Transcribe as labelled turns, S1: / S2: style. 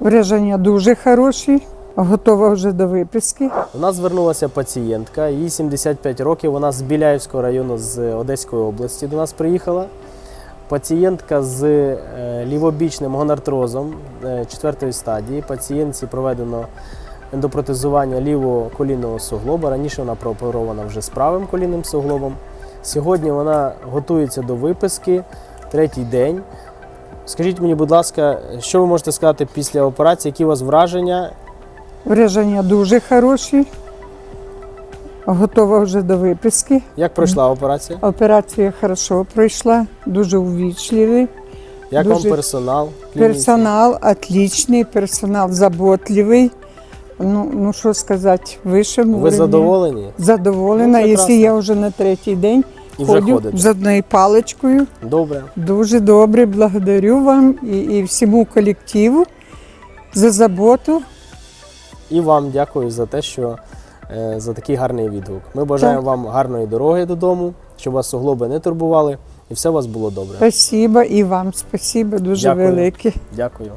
S1: Враження дуже хороші, готова вже до виписки.
S2: У нас звернулася пацієнтка, їй 75 років. Вона з Біляївського району з Одеської області до нас приїхала. Пацієнтка з е, лівобічним гонартрозом е, четвертої стадії. Пацієнтці проведено ендопротезування лівого колінного суглоба. Раніше вона прооперована вже з правим колінним суглобом. Сьогодні вона готується до виписки, третій день. Скажіть мені, будь ласка, що ви можете сказати після операції? Які у вас враження?
S1: Враження дуже хороші. Готова вже до виписки.
S2: Як пройшла операція?
S1: Операція хорошо пройшла, дуже увічливий.
S2: Як
S1: Дуже-
S2: вам персонал? клініці?
S1: Персонал отличний, персонал заботливий. Ну, ну що сказати, вище
S2: Ви задоволені?
S1: Задоволена,
S2: Ну,
S1: якщо я вже на третій день
S2: І вже
S1: ходжу
S2: ходите?
S1: з одною паличкою.
S2: Добре.
S1: Дуже добре, благодарю вам і, і всьому колективу за заботу.
S2: І вам дякую за те, що е, за такий гарний відгук. Ми бажаємо
S1: Так.
S2: вам гарної дороги додому, щоб вас суглоби не турбували, і все у вас було добре.
S1: Спасибо і вам спасибо дуже
S2: Дякую.
S1: велике.
S2: Дякую.